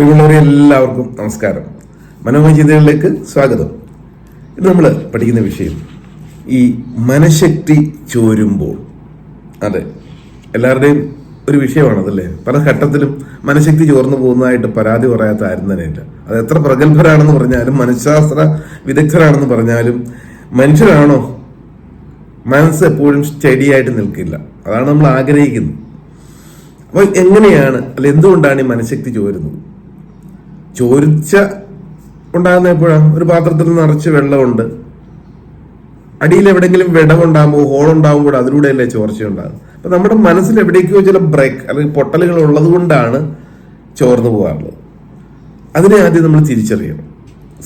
പ്രിയമുള്ളവരെ എല്ലാവർക്കും നമസ്കാരം. മനോഹര ചിന്തകളിലേക്ക് സ്വാഗതം. ഇത് നമ്മൾ പഠിക്കുന്ന വിഷയം ഈ മനഃശക്തി ചോരുമ്പോൾ. അതെ എല്ലാവരുടെയും ഒരു വിഷയമാണതല്ലേ? പല ഘട്ടത്തിലും മനഃശക്തി ചോർന്നു പോകുന്നതായിട്ട് പരാതി പറയാത്ത ആരും തന്നെയില്ല അത് എത്ര പ്രഗത്ഭരാണെന്ന് പറഞ്ഞാലും മനഃശാസ്ത്ര വിദഗ്ധരാണെന്ന് പറഞ്ഞാലും മനുഷ്യരാണോ? മനസ്സ് എപ്പോഴും സ്റ്റഡി ആയിട്ട് നിൽക്കില്ല. അതാണ് നമ്മൾ ആഗ്രഹിക്കുന്നത്. അപ്പോൾ എങ്ങനെയാണ് അല്ല എന്തുകൊണ്ടാണ് ഈ മനഃശക്തി ചോരുന്നത്? ചോരിച്ച ഉണ്ടാകുന്ന എപ്പോഴാണ് ഒരു പാത്രത്തിൽ നിറച്ച് വെള്ളമുണ്ട്. അടിയിൽ എവിടെയെങ്കിലും വിടവുണ്ടാകുമ്പോൾ ഹോളുണ്ടാകുമ്പോൾ അതിലൂടെയല്ലേ ചോർച്ച ഉണ്ടാകും അപ്പൊ നമ്മുടെ മനസ്സിൽ എവിടേക്കോ ചില ബ്രേക്ക് അല്ലെങ്കിൽ പൊട്ടലുകൾ ഉള്ളത് കൊണ്ടാണ് ചോർന്നു പോകാറുള്ളത്. അതിനെ ആദ്യം നമ്മൾ തിരിച്ചറിയണം.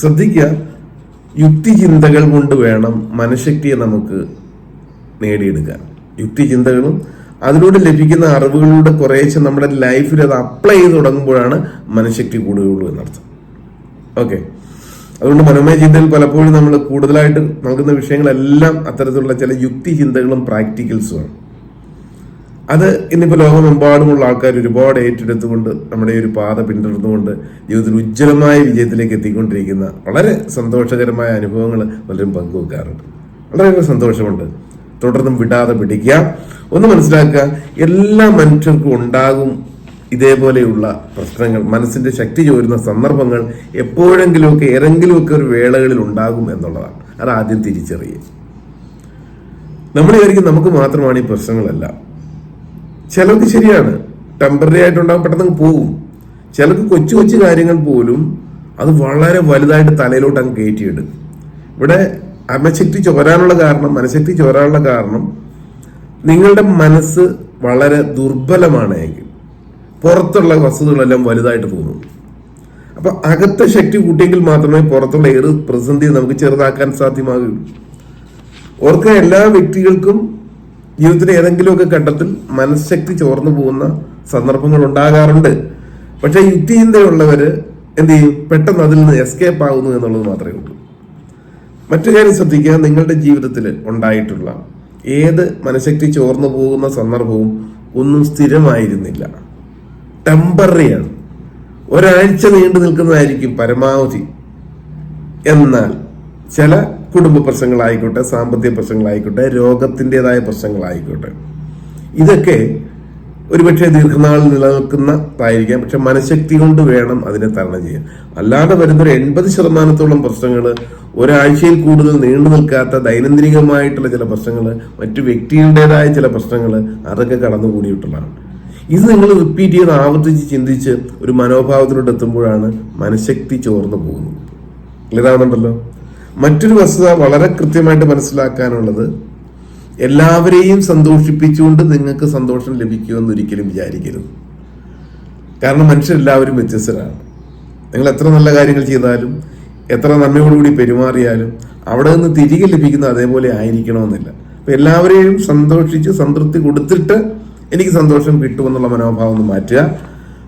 ശ്രദ്ധിക്കുക യുക്തിചിന്തകൾ കൊണ്ട് വേണം മനഃശക്തിയെ നമുക്ക് നേടിയെടുക്കാൻ. യുക്തിചിന്തകളും അതിലൂടെ ലഭിക്കുന്ന അറിവുകളിലൂടെ കുറേശ്ശെ നമ്മുടെ ലൈഫിൽ അത് അപ്ലൈ ചെയ്ത് തുടങ്ങുമ്പോഴാണ് മനഃശക്തി കൂടുകയുള്ളൂ എന്നർത്ഥം. ഓക്കെ. അതുകൊണ്ട് മനോമയ ചിന്തയിൽ പലപ്പോഴും നമ്മൾ കൂടുതലായിട്ട് നൽകുന്ന വിഷയങ്ങളെല്ലാം അത്തരത്തിലുള്ള ചില യുക്തി ചിന്തകളും പ്രാക്ടിക്കൽസുമാണ് അത് ഇന്നിപ്പോൾ ലോകമെമ്പാടുമുള്ള ആൾക്കാർ ഒരുപാട് ഏറ്റെടുത്തുകൊണ്ട് നമ്മുടെ ഒരു പാത പിന്തുടർന്നുകൊണ്ട് ജീവിതത്തിൽ ഉജ്ജ്വലമായ വിജയത്തിലേക്ക് എത്തിക്കൊണ്ടിരിക്കുന്ന വളരെ സന്തോഷകരമായ അനുഭവങ്ങൾ പലരും പങ്കുവെക്കാറുണ്ട്. വളരെയേറെ സന്തോഷമുണ്ട്. തുടർന്നും വിടാതെ പിടിക്കുക. ഒന്ന് മനസ്സിലാക്കുക എല്ലാ മനുഷ്യർക്കും ഉണ്ടാകും ഇതേപോലെയുള്ള പ്രശ്നങ്ങൾ. മനസ്സിന്റെ ശക്തി ചോരുന്ന സന്ദർഭങ്ങൾ എപ്പോഴെങ്കിലുമൊക്കെ ഏതെങ്കിലുമൊക്കെ ഒരു വേളകളിൽ ഉണ്ടാകും എന്നുള്ളതാണ്. അത് ആദ്യം തിരിച്ചറിയുക. നമ്മൾ വിചാരിക്കും നമുക്ക് മാത്രമാണ് ഈ പ്രശ്നങ്ങളല്ല. ചിലർക്ക് ശരിയാണ്. ടെമ്പററി ആയിട്ട് ആയിട്ടുണ്ടാകും പെട്ടെന്ന് പോകും. ചിലർക്ക് കൊച്ചു കൊച്ചു കാര്യങ്ങൾ പോലും അത് വളരെ വലുതായിട്ട് തലയിലോട്ട് അങ്ങ് കയറ്റിയിടും. ഇവിടെ അമ്മശക്തി ചോരാനുള്ള കാരണം മനഃശക്തി ചോരാനുള്ള കാരണം നിങ്ങളുടെ മനസ്സ് വളരെ ദുർബലമാണെങ്കിൽ പുറത്തുള്ള വസ്തുതകളെല്ലാം വലുതായിട്ട് തോന്നും അപ്പൊ അകത്തെ ശക്തി കൂട്ടിയെങ്കിൽ മാത്രമേ പുറത്തുള്ള ഏത് പ്രതിസന്ധിയെ നമുക്ക് ചെറുതാക്കാൻ സാധ്യമാകൂ ഓർക്ക എല്ലാ വ്യക്തികൾക്കും ജീവിതത്തിലെ ഏതെങ്കിലുമൊക്കെ ഘട്ടത്തിൽ മനഃശക്തി ചോർന്നു പോകുന്ന സന്ദർഭങ്ങൾ ഉണ്ടാകാറുണ്ട്. പക്ഷെ യുക്തിചിന്തയുള്ളവര് എന്ത് ചെയ്യും? പെട്ടെന്ന് അതിൽ നിന്ന് എസ്കേപ്പ് ആകുന്നു എന്നുള്ളത് മാത്രമേ ഉള്ളൂ. മറ്റു കാര്യം ശ്രദ്ധിക്കുക നിങ്ങളുടെ ജീവിതത്തിൽ ഉണ്ടായിട്ടുള്ള ഏത് മനഃശക്തി ചോർന്നു പോകുന്ന സന്ദർഭവും ഒന്നും സ്ഥിരമായിരുന്നില്ല. ടെമ്പററിയാണ് ഒരാഴ്ച നീണ്ടു നിൽക്കുന്നതായിരിക്കും പരമാവധി. എന്നാൽ ചില കുടുംബ പ്രശ്നങ്ങളായിക്കോട്ടെ സാമ്പത്തിക പ്രശ്നങ്ങളായിക്കോട്ടെ രോഗത്തിന്റെതായ പ്രശ്നങ്ങളായിക്കോട്ടെ ഇതൊക്കെ ഒരുപക്ഷെ ദീർഘനാൾ നിലനിൽക്കുന്നതായിരിക്കാം. പക്ഷെ മനഃശക്തി കൊണ്ട് വേണം അതിനെ തരണം ചെയ്യാൻ. അല്ലാതെ വരുന്നൊരു എൺപത് ശതമാനത്തോളം പ്രശ്നങ്ങൾ ഒരാഴ്ചയിൽ കൂടുതൽ നീണ്ടു നിൽക്കാത്ത ദൈനംദിനികമായിട്ടുള്ള ചില പ്രശ്നങ്ങൾ മറ്റു വ്യക്തികളുടേതായ ചില പ്രശ്നങ്ങൾ അതൊക്കെ കടന്നുകൂടിയിട്ടുള്ളതാണ്. ഇത് നിങ്ങൾ റിപ്പീറ്റ് ചെയ്ത് ആവർത്തിച്ച് ചിന്തിച്ച് ഒരു മനോഭാവത്തിലോട്ട് എത്തുമ്പോഴാണ് മനഃശക്തി ചോർന്നു പോകുന്നത്. ക്ലിയർ ക്ലിയറാവുന്നുണ്ടല്ലോ മറ്റൊരു വസ്തുത വളരെ കൃത്യമായിട്ട് മനസ്സിലാക്കാനുള്ളത് എല്ലാവരെയും സന്തോഷിപ്പിച്ചുകൊണ്ട് നിങ്ങൾക്ക് സന്തോഷം ലഭിക്കുമെന്ന് ഒരിക്കലും വിചാരിക്കരുത്. കാരണം മനുഷ്യരെല്ലാവരും വ്യത്യസ്തരാണ്. നിങ്ങൾ എത്ര നല്ല കാര്യങ്ങൾ ചെയ്താലും എത്ര നന്മയോടുകൂടി പെരുമാറിയാലും അവിടെ നിന്ന് തിരികെ ലഭിക്കുന്നത് അതേപോലെ ആയിരിക്കണമെന്നില്ല. അപ്പൊ എല്ലാവരെയും സന്തോഷിച്ച് സംതൃപ്തി കൊടുത്തിട്ട് എനിക്ക് സന്തോഷം കിട്ടുമെന്നുള്ള മനോഭാവം ഒന്ന് മാറ്റുക.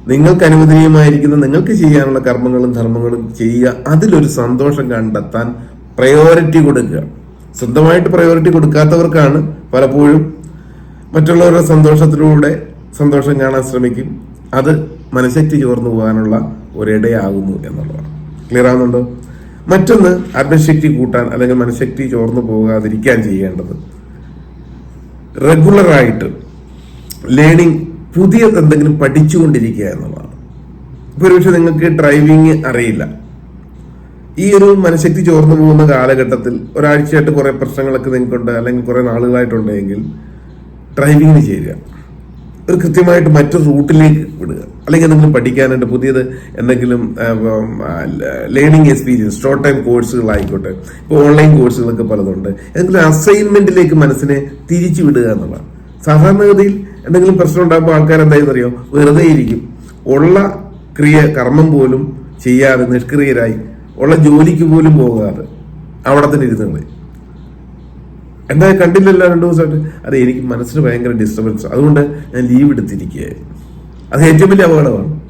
നിങ്ങൾക്ക് അനുവദനീയമായിരിക്കുന്ന നിങ്ങൾക്ക് ചെയ്യാനുള്ള കർമ്മങ്ങളും ധർമ്മങ്ങളും ചെയ്യുക. അതിലൊരു സന്തോഷം കണ്ടെത്താൻ പ്രയോറിറ്റി കൊടുക്കുക. സ്വന്തമായിട്ട് പ്രയോറിറ്റി കൊടുക്കാത്തവർക്കാണ് പലപ്പോഴും മറ്റുള്ളവരുടെ സന്തോഷത്തിലൂടെ സന്തോഷം കാണാൻ ശ്രമിക്കും. അത് മനസ്സെറ്റി ചോർന്നു പോകാനുള്ള ഒരിടയാകുന്നു എന്നുള്ളതാണ്. ക്ലിയർ ആവുന്നുണ്ടോ? മറ്റൊന്ന് ആത്മശക്തി കൂട്ടാൻ അല്ലെങ്കിൽ മനഃശക്തി ചോർന്നു പോകാതിരിക്കാൻ ചെയ്യേണ്ടത് റെഗുലറായിട്ട് ലേണിംഗ് പുതിയ എന്തെങ്കിലും പഠിച്ചുകൊണ്ടിരിക്കുക എന്നുള്ളതാണ്. ഇപ്പോൾ ഒരുപക്ഷെ നിങ്ങൾക്ക് ഡ്രൈവിംഗ് അറിയില്ല. ഈ ഒരു മനഃശക്തി ചോർന്നു പോകുന്ന കാലഘട്ടത്തിൽ ഒരാഴ്ചയായിട്ട് കുറെ പ്രശ്നങ്ങളൊക്കെ നിങ്ങൾക്കുണ്ട് അല്ലെങ്കിൽ കുറെ നാളുകളായിട്ടുണ്ടെങ്കിൽ ഡ്രൈവിങ്ങിന് ചെയ്യുക ഒരു കൃത്യമായിട്ട് മറ്റൊരു റൂട്ടിലേക്ക് വിടുക. അല്ലെങ്കിൽ എന്തെങ്കിലും പഠിക്കാനായിട്ട് പുതിയത് എന്തെങ്കിലും ലേണിംഗ് എക്സ്പീരിയൻസ് ഷോർട്ട് ടൈം കോഴ്സുകളായിക്കോട്ടെ ഇപ്പോൾ ഓൺലൈൻ കോഴ്സുകളൊക്കെ പലതുണ്ട്. എന്തെങ്കിലും അസൈൻമെന്റിലേക്ക് മനസ്സിനെ തിരിച്ചു വിടുക എന്നുള്ളതാണ്. സാധാരണഗതിയിൽ എന്തെങ്കിലും പ്രശ്നം ഉണ്ടാകുമ്പോൾ ആൾക്കാർ എന്തായാലും അറിയോ വെറുതെ ഇരിക്കും ഉള്ള ക്രിയ കർമ്മം പോലും ചെയ്യാതെ നിഷ്ക്രിയരായി ഉള്ള ജോലിക്ക് പോലും പോകാതെ അവിടെ തന്നെ ഇരുന്നുണ്ട് എന്താ കണ്ടില്ലല്ലോ രണ്ടു ദിവസമായിട്ട്? അതെ എനിക്ക് മനസ്സിന് ഭയങ്കര ഡിസ്റ്റർബൻസ് അതുകൊണ്ട് ഞാൻ ലീവ് എടുത്തിരിക്കുകയായിരുന്നു. അത് ഏറ്റവും വലിയ അപകടമാണ്.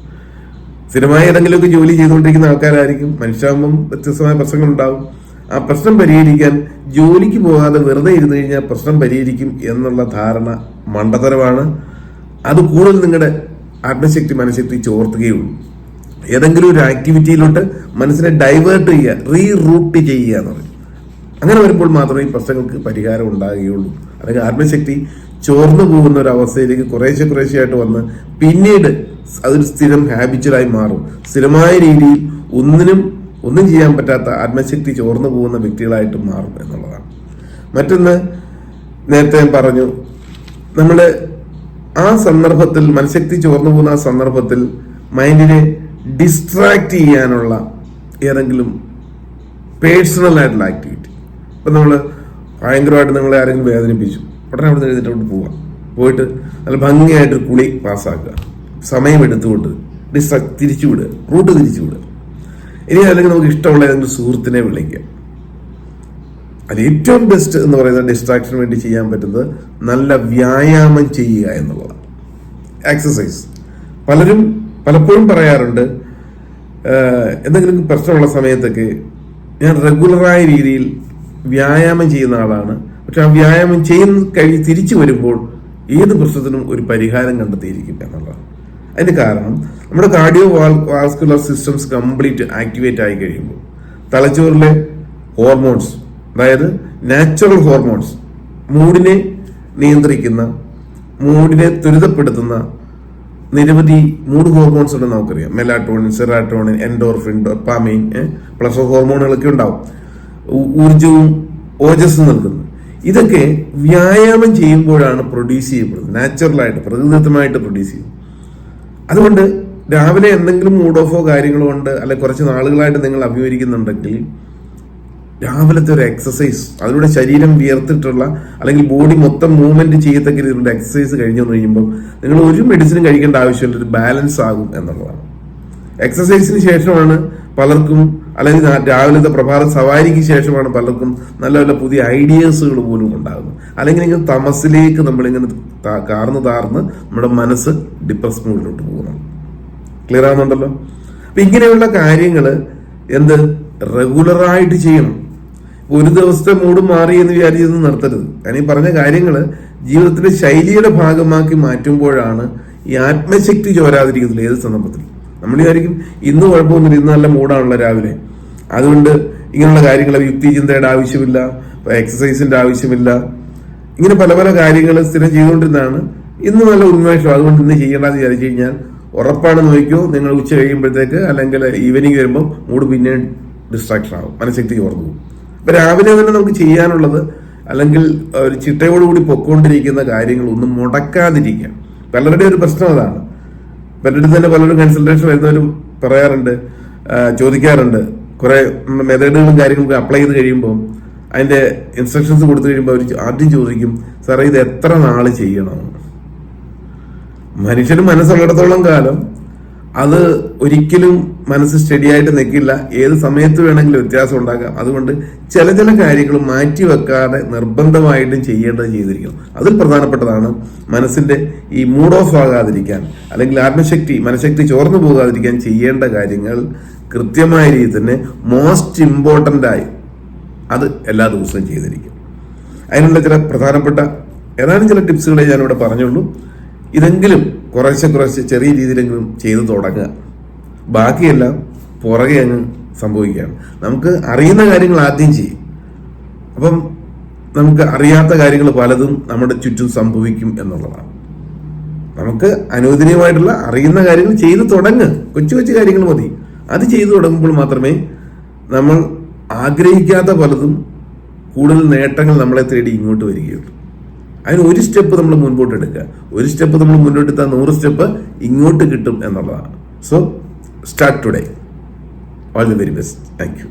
സ്ഥിരമായ ഏതെങ്കിലുമൊക്കെ ജോലി ചെയ്തുകൊണ്ടിരിക്കുന്ന ആൾക്കാരായിരിക്കും. മനുഷ്യാകുമ്പം വ്യത്യസ്തമായ പ്രശ്നങ്ങൾ ഉണ്ടാവും ആ പ്രശ്നം പരിഹരിക്കാൻ ജോലിക്ക് പോകാതെ വെറുതെ ഇരുന്നു കഴിഞ്ഞാൽ പ്രശ്നം പരിഹരിക്കും എന്നുള്ള ധാരണ മണ്ടത്തരമാണ്. അത് കൂടുതൽ നിങ്ങളുടെ ആത്മശക്തി മനഃശക്തി ചോർത്തുകയുള്ളൂ ഏതെങ്കിലും ഒരു ആക്ടിവിറ്റിയിലോട്ട് മനസ്സിനെ ഡൈവേർട്ട് ചെയ്യുക റീറൂട്ട് ചെയ്യുക എന്ന് പറയും. അങ്ങനെ വരുമ്പോൾ മാത്രമേ ഈ പ്രശ്നങ്ങൾക്ക് പരിഹാരം ഉണ്ടാകുകയുള്ളൂ. അല്ലെങ്കിൽ ആത്മശക്തി ചോർന്നു പോകുന്ന ഒരു അവസ്ഥയിലേക്ക് കുറേശ്ശെ കുറേശ്ശെയായിട്ട് വന്ന് പിന്നീട് അതൊരു സ്ഥിരം ഹാബിച്വലായി മാറും. സ്ഥിരമായ രീതിയിൽ ഒന്നിനും ഒന്നും ചെയ്യാൻ പറ്റാത്ത ആത്മശക്തി ചോർന്നു പോകുന്ന വ്യക്തികളായിട്ട് മാറും എന്നുള്ളതാണ്. മറ്റൊന്ന് നേരത്തെ പറഞ്ഞു നമ്മൾ ആ സന്ദർഭത്തിൽ മനഃശക്തി ചോർന്നു പോകുന്ന ആ സന്ദർഭത്തിൽ മൈൻഡിനെ ഡിസ്ട്രാക്ട് ചെയ്യാനുള്ള ഏതെങ്കിലും പേഴ്സണൽ ആയിട്ടുള്ള ആക്ടിവിറ്റി ഇപ്പം നമ്മൾ ഭയങ്കരമായിട്ട് നിങ്ങളെ ആരെങ്കിലും വേദനിപ്പിച്ചു. ഉടനെ അവിടെ നിന്ന് എഴുതിട്ട് പോവാം. പോയിട്ട് നല്ല ഭംഗിയായിട്ട് കുളി പാസ്സാക്കുക. സമയം എടുത്തുകൊണ്ട് ഡിസ്ട്രാക്ട് തിരിച്ചു വിടുക റൂട്ട് തിരിച്ചു വിടുക ഇനി അല്ലെങ്കിൽ നമുക്ക് ഇഷ്ടമുള്ള ഏതെങ്കിലും സുഹൃത്തിനെ വിളിക്കുക അത് ഏറ്റവും ബെസ്റ്റ് എന്ന് പറയുന്നത് ഡിസ്ട്രാക്ഷന് വേണ്ടി ചെയ്യാൻ പറ്റുന്നത് നല്ല വ്യായാമം ചെയ്യുക എന്നുള്ളതാണ്. എക്സസൈസ് പലരും പലപ്പോഴും പറയാറുണ്ട് "ആഹ്, എന്തെങ്കിലും പ്രശ്നമുള്ള സമയത്തൊക്കെ ഞാൻ റെഗുലറായ രീതിയിൽ വ്യായാമം ചെയ്യുന്ന ആളാണ്. പക്ഷെ ആ വ്യായാമം ചെയ്യുന്ന കഴിഞ്ഞ് തിരിച്ചു വരുമ്പോൾ ഏത് പ്രശ്നത്തിനും ഒരു പരിഹാരം കണ്ടെത്തിയിരിക്കും എന്നുള്ളതാണ്. അതിന് കാരണം നമ്മുടെ cardio vascular systems complete activate ആയി കഴിയുമ്പോൾ തലച്ചോറിലെ ഹോർമോൺസ് അതായത് നാച്ചുറൽ ഹോർമോൺസ് മൂഡിനെ നിയന്ത്രിക്കുന്ന മൂഡിനെ ത്വരിതപ്പെടുത്തുന്ന നിരവധി മൂഡ് ഹോർമോൺസ് ഉണ്ട് നമുക്കറിയാം. Melatonin serotonin endorphin dopamine plus ഹോർമോണുകളൊക്കെ ഉണ്ടാവും. ഊർജവും ഓജസ്സും നൽകുന്നു ഇതൊക്കെ വ്യായാമം ചെയ്യുമ്പോഴാണ് പ്രൊഡ്യൂസ് ചെയ്യപ്പെടുന്നത്. നാച്ചുറലായിട്ട് പ്രകൃതിദത്തമായിട്ട് പ്രൊഡ്യൂസ് ചെയ്യും. അതുകൊണ്ട് രാവിലെ എന്തെങ്കിലും മൂഡ് ഓഫോ കാര്യങ്ങളോ ഉണ്ട് അല്ലെ കുറച്ച് നാളുകളായിട്ട് നിങ്ങൾ അഭിമുഖീകരിക്കുന്നുണ്ടെങ്കിൽ രാവിലത്തെ ഒരു എക്സസൈസ് അതിലൂടെ ശരീരം വിയർത്തിട്ടുള്ള അല്ലെങ്കിൽ ബോഡി മൊത്തം മൂവ്മെന്റ് ചെയ്യത്തക്ക രീതിയിലുള്ള എക്സസൈസ് കഴിഞ്ഞു വന്നു കഴിയുമ്പോൾ നിങ്ങൾ ഒരു മെഡിസിനും കഴിക്കേണ്ട ആവശ്യമില്ല. ഒരു ബാലൻസ് ആകും എന്നുള്ളതാണ്. എക്സസൈസിന് ശേഷമാണ് പലർക്കും അല്ലെങ്കിൽ രാവിലത്തെ പ്രഭാത സവാരിക്ക് ശേഷമാണ് പലർക്കും നല്ല നല്ല പുതിയ ഐഡിയാസുകൾ പോലും ഉണ്ടാകുന്നത്. അല്ലെങ്കിൽ ഇങ്ങനെ തമസിലേക്ക് നമ്മളിങ്ങനെ കാർന്ന് താർന്ന് നമ്മുടെ മനസ്സ് ഡിപ്രസ് മൂഡിലോട്ട് പോകുന്നത് ക്ലിയർ ആകുന്നുണ്ടല്ലോ അപ്പൊ ഇങ്ങനെയുള്ള കാര്യങ്ങൾ എന്ത്? റെഗുലറായിട്ട് ചെയ്യണം. ഒരു ദിവസത്തെ മൂഡ് മാറി എന്ന് വിചാരിച്ചൊന്നും നിർത്തരുത് ഞാൻ ഈ പറഞ്ഞ കാര്യങ്ങൾ ജീവിതത്തിന്റെ ശൈലിയുടെ ഭാഗമാക്കി മാറ്റുമ്പോഴാണ് ഈ ആത്മശക്തി ചോരാതിരിക്കുന്നത് ഏത് സന്ദർഭത്തിൽ നമ്മൾ വിചാരിക്കും ഇന്ന് കുഴപ്പമൊന്നുമില്ല ഇന്ന് നല്ല മൂഡാണല്ലോ രാവിലെ. അതുകൊണ്ട് ഇങ്ങനെയുള്ള കാര്യങ്ങൾ യുക്തി ചിന്തയുടെ ആവശ്യമില്ല എക്സസൈസിന്റെ ആവശ്യമില്ല. ഇങ്ങനെ പല പല കാര്യങ്ങൾ സ്ഥിരം ചെയ്തുകൊണ്ടിരുന്നതാണ്. ഇന്ന് നല്ല ഉന്മേഷം അതുകൊണ്ട് ഇന്ന് ചെയ്യേണ്ടത് വിചാരിച്ചു കഴിഞ്ഞാൽ ഉറപ്പാണ് നോക്കിയോ നിങ്ങൾ ഉച്ച കഴിയുമ്പോഴത്തേക്ക് അല്ലെങ്കിൽ ഈവനിങ് വരുമ്പോൾ മൂഡ് പിന്നെ ഡിസ്ട്രാക്ഷൻ ആവും മനഃശക്തി ചോർന്നു പോകും. അപ്പൊ രാവിലെ തന്നെ നമുക്ക് ചെയ്യാനുള്ളത് അല്ലെങ്കിൽ ഒരു ചിട്ടയോടുകൂടി പൊക്കോണ്ടിരിക്കുന്ന കാര്യങ്ങൾ ഒന്നും മുടക്കാതിരിക്കാം പലരുടെയും ഒരു പ്രശ്നം അതാണ്. പലരുടെ തന്നെ പലരും കൺസൾട്ടേഷൻ വരുന്നവരും പറയാറുണ്ട് ചോദിക്കാറുണ്ട്. കുറെ മെത്തേഡുകളും കാര്യങ്ങളൊക്കെ അപ്ലൈ ചെയ്ത് കഴിയുമ്പോൾ അതിന്റെ ഇൻസ്ട്രക്ഷൻസ് കൊടുത്തു കഴിയുമ്പോൾ അവർ ആദ്യം ചോദിക്കും സാറേ ഇത് എത്ര നാൾ ചെയ്യണം? മനുഷ്യന് മനസ്സുള്ളിടത്തോളം കാലം അത് ഒരിക്കലും മനസ്സ് സ്റ്റഡിയായിട്ട് നിൽക്കില്ല. ഏത് സമയത്ത് വേണമെങ്കിലും വ്യത്യാസം ഉണ്ടാക്കാം അതുകൊണ്ട് ചില ചില കാര്യങ്ങൾ മാറ്റി വെക്കാതെ നിർബന്ധമായിട്ടും ചെയ്യേണ്ടത് ചെയ്തിരിക്കണം. അതിൽ പ്രധാനപ്പെട്ടതാണ് മനസ്സിന്റെ ഈ മൂഡ് ഓഫ് ആകാതിരിക്കാൻ അല്ലെങ്കിൽ ആത്മശക്തി മനഃശക്തി ചോർന്നു പോകാതിരിക്കാൻ ചെയ്യേണ്ട കാര്യങ്ങൾ കൃത്യമായ രീതിയിൽ തന്നെ മോസ്റ്റ് ഇമ്പോർട്ടന്റ് ആയി അത് എല്ലാ ദിവസവും ചെയ്തിരിക്കും. അതിനുള്ള ചില പ്രധാനപ്പെട്ട ഏതാനും ചില ടിപ്സുകളെ ഞാനിവിടെ പറഞ്ഞുള്ളൂ. ഇതെങ്കിലും കുറേശ്ശെ കുറേശ്ശെ ചെറിയ രീതിയിലെങ്കിലും ചെയ്തു തുടങ്ങുക. ബാക്കിയെല്ലാം പുറകെ അങ്ങ് സംഭവിക്കുകയാണ്. നമുക്ക് അറിയുന്ന കാര്യങ്ങൾ ആദ്യം ചെയ്യും. അപ്പം നമുക്ക് അറിയാത്ത കാര്യങ്ങൾ പലതും നമ്മുടെ ചുറ്റും സംഭവിക്കും എന്നുള്ളതാണ്. നമുക്ക് അനുവദനീയമായിട്ടുള്ള അറിയുന്ന കാര്യങ്ങൾ ചെയ്തു തുടങ്ങുക. കൊച്ചു കൊച്ചു കാര്യങ്ങൾ മതി. അത് ചെയ്തു തുടങ്ങുമ്പോൾ മാത്രമേ നമ്മൾ ആഗ്രഹിക്കാത്ത പലതും കൂടുതൽ നേട്ടങ്ങൾ നമ്മളെ തേടി ഇങ്ങോട്ട് വരികയുള്ളൂ. അതിന് ഒരു സ്റ്റെപ്പ് നമ്മൾ മുൻപോട്ട് എടുക്കുക. ഒരു സ്റ്റെപ്പ് നമ്മൾ മുന്നോട്ട് എത്താൻ നൂറ് സ്റ്റെപ്പ് ഇങ്ങോട്ട് കിട്ടും എന്നുള്ളതാണ്. So start today all the very best thank you